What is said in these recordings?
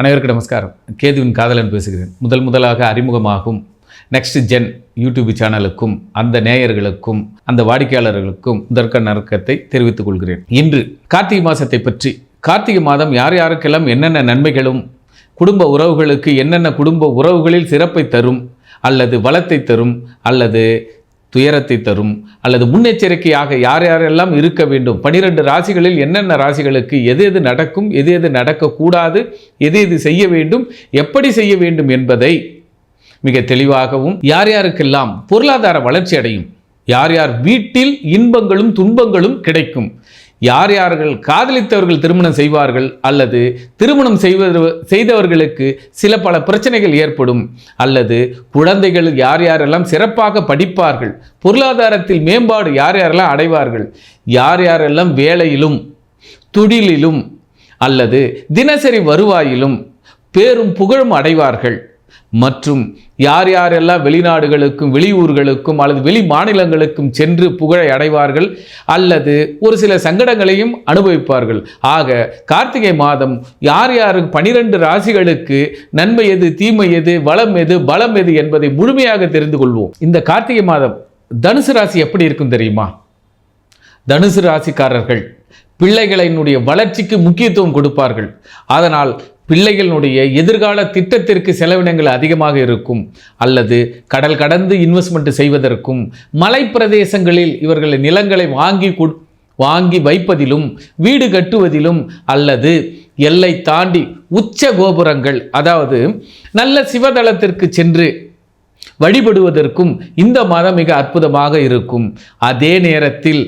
அனைவருக்கு நமஸ்காரம். கேதுவின் காதலன் பேசுகிறேன். முதல் முதலாக அறிமுகமாகும் நெக்ஸ்ட் ஜென் யூடியூப் சேனலுக்கும் அந்த நேயர்களுக்கும் அந்த வாடிக்கையாளர்களுக்கும் முதற்க நறுக்கத்தை தெரிவித்துக் கொள்கிறேன். இன்று கார்த்திகை மாதத்தை பற்றி கார்த்திகை மாதம் யார் யாருக்கெல்லாம் என்னென்ன நன்மைகளும் குடும்ப உறவுகளுக்கு என்னென்ன குடும்ப உறவுகளில் சிறப்பை தரும் அல்லது வளத்தை தரும் அல்லது துயரத்தை தரும் அல்லது முன்னெச்சரிக்கையாக யார் யாரெல்லாம் இருக்க வேண்டும்? பனிரெண்டு ராசிகளில் என்னென்ன ராசிகளுக்கு எது எது நடக்கும் எது எது நடக்கக்கூடாது எது எது செய்ய வேண்டும் எப்படி செய்ய வேண்டும் என்பதை மிக தெளிவாகவும் யார் யாருக்கெல்லாம் பொருளாதார வளர்ச்சி அடையும் யார் யார் வீட்டில் இன்பங்களும் துன்பங்களும் கிடைக்கும் யார் யார்கள் காதலித்தவர்கள் திருமணம் செய்வார்கள் அல்லது திருமணம் செய்வது செய்தவர்களுக்கு சில பல பிரச்சனைகள் ஏற்படும். அல்லது குழந்தைகள் யார் யாரெல்லாம் சிறப்பாக படிப்பார்கள் பொருளாதாரத்தில் மேம்பாடு யார் யாரெல்லாம் அடைவார்கள் யார் யாரெல்லாம் வேலையிலும் தொழிலிலும் அல்லது தினசரி வருவாயிலும் பேரும் புகழும் அடைவார்கள். மற்றும் யார் யாரெல்லாம் வெளிநாடுகளுக்கும் வெளியூர்களுக்கும் அல்லது வெளி மாநிலங்களுக்கும் சென்று புகழை அடைவார்கள் அல்லது ஒரு சில சங்கடங்களையும் அனுபவிப்பார்கள். ஆக கார்த்திகை மாதம் யார் யார் பனிரெண்டு ராசிகளுக்கு நன்மை எது தீமை எது வளம் எது பலம் எது என்பதை முழுமையாக தெரிந்து கொள்வோம். இந்த கார்த்திகை மாதம் தனுசு ராசி எப்படி இருக்கும் தெரியுமா? தனுசு ராசிக்காரர்கள் பிள்ளைகளினுடைய வளர்ச்சிக்கு முக்கியத்துவம் கொடுப்பார்கள். அதனால் பிள்ளைகளினுடைய எதிர்கால திட்டத்திற்கு செலவினங்கள் அதிகமாக இருக்கும். அல்லது கடல் கடந்து இன்வெஸ்ட்மெண்ட் செய்வதற்கும் மலை பிரதேசங்களில் இவர்கள் நிலங்களை வாங்கி வாங்கி வைப்பதிலும் வீடு கட்டுவதிலும் அல்லது எல்லை தாண்டி உச்ச கோபுரங்கள் அதாவது நல்ல சிவதளத்திற்கு சென்று வழிபடுவதற்கும் இந்த மாதம் மிக அற்புதமாக இருக்கும். அதே நேரத்தில்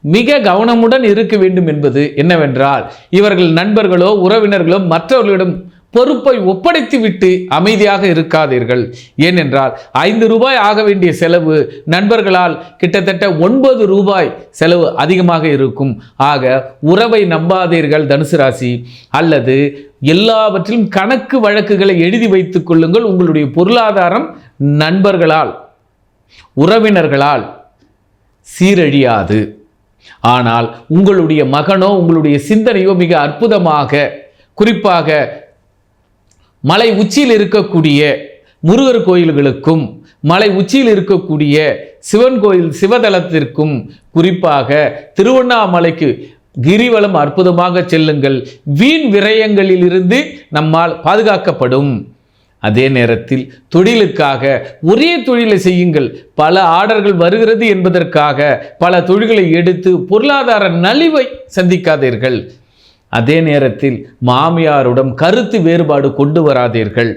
மிக கவனமுடன் இருக்க வேண்டும் என்பது என்னவென்றால் இவர்கள் நண்பர்களோ உறவினர்களோ மற்றவர்களிடம் பொறுப்பை ஒப்படைத்து விட்டு அமைதியாக இருக்காதீர்கள். ஏனென்றால் ஐந்து ரூபாய் ஆக வேண்டிய செலவு நண்பர்களால் கிட்டத்தட்ட ஒன்பது ரூபாய் செலவு அதிகமாக இருக்கும். ஆக உறவை நம்பாதீர்கள் தனுசு ராசி. அல்லது எல்லாவற்றிலும் கணக்கு வழக்குகளை எழுதி வைத்துக் கொள்ளுங்கள். உங்களுடைய பொருளாதாரம் நண்பர்களால் உறவினர்களால் சீரழியாது. ஆனால் உங்களுடைய மகனோ உங்களுடைய சிந்தனையோ மிக அற்புதமாக குறிப்பாக மலை உச்சியில் இருக்கக்கூடிய முருகர் கோயில்களுக்கும் மலை உச்சியில் இருக்கக்கூடிய சிவன் கோயில் சிவதலத்திற்கும் குறிப்பாக திருவண்ணாமலைக்கு கிரிவலம் அற்புதமாக செல்லுங்கள். வீண் விரயங்களிலிருந்து நம்மால் பாதுகாக்கப்படும். அதே நேரத்தில் தொழிலுக்காக ஒரே தொழிலை செய்யுங்கள். பல ஆர்டர்கள் வருகிறது என்பதற்காக பல தொழில்களை எடுத்து பொருளாதார நலிவை சந்திக்காதீர்கள். அதே நேரத்தில் மாமியாருடன் கருத்து வேறுபாடு கொண்டு வராதீர்கள்.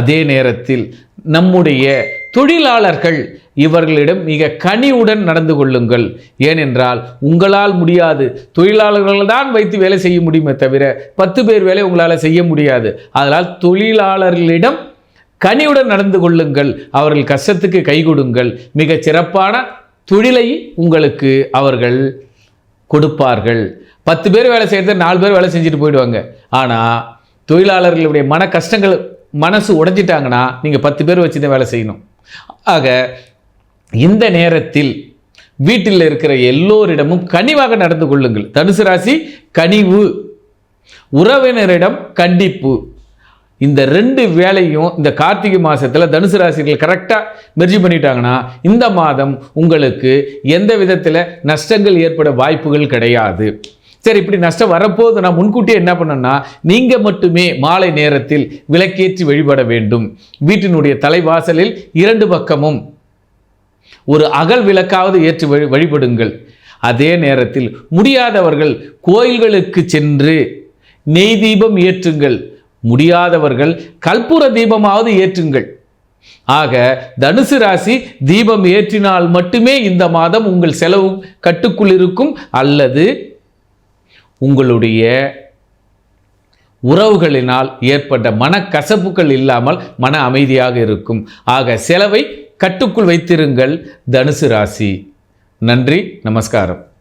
அதே நேரத்தில் நம்முடைய தொழிலாளர்கள் இவர்களிடம் மிக கனிவுடன் நடந்து கொள்ளுங்கள். ஏனென்றால் உங்களால் முடியாது. தொழிலாளர்கள் தான் வைத்து வேலை செய்ய முடியுமே தவிர பத்து பேர் வேலை உங்களால் செய்ய முடியாது. அதனால் தொழிலாளர்களிடம் கனிவுடன் நடந்து கொள்ளுங்கள். அவர்கள் கஷ்டத்துக்கு கை கொடுங்கள். மிகச் சிறப்பான தொழிலை உங்களுக்கு அவர்கள் கொடுப்பார்கள். பத்து பேர் வேலை செய்கிறது நாலு பேர் வேலை செஞ்சுட்டு போயிடுவாங்க. ஆனால் தொழிலாளர்களுடைய மன கஷ்டங்கள் மனசு உடைஞ்சிட்டாங்கன்னா நீங்கள் பத்து பேர் வச்சு தான் வேலை செய்யணும். ஆக இந்த நேரத்தில் வீட்டில் இருக்கிற எல்லோரிடமும் கனிவாக நடந்து கொள்ளுங்கள். தனுசு ராசி கனிவு. உறவினரிடம் கண்டிப்பு. இந்த ரெண்டு வேலையும் இந்த கார்த்திகை மாதத்தில் தனுசு ராசிகள் கரெக்டாக மெர்ஜி பண்ணிட்டாங்கன்னா இந்த மாதம் உங்களுக்கு எந்த விதத்தில் நஷ்டங்கள் ஏற்பட வாய்ப்புகள் கிடையாது. சரி இப்படி நஷ்டம் வரப்போது நான் முன்கூட்டியே என்ன பண்ணேன்னா நீங்கள் மட்டுமே மாலை நேரத்தில் விளக்கேற்றி வழிபட வேண்டும். வீட்டினுடைய தலைவாசலில் இரண்டு பக்கமும் ஒரு அகல் விளக்காவது ஏற்றி வழி வழிபடுங்கள். அதே நேரத்தில் முடியாதவர்கள் கோயில்களுக்கு சென்று நெய் தீபம் ஏற்றுங்கள். முடியாதவர்கள் கற்பூர தீபமாவது ஏற்றுங்கள். ஆக தனுசு ராசி தீபம் ஏற்றினால் மட்டுமே இந்த மாதம் உங்கள் செலவு கட்டுக்குள் இருக்கும் அல்லது உங்களுடைய உறவுகளினால் ஏற்பட்ட மனக்கசப்புகள் இல்லாமல் மன அமைதியாக இருக்கும். ஆக செலவை கட்டுக்குள் வைத்திருங்கள் தனுசு ராசி. நன்றி நமஸ்காரம்.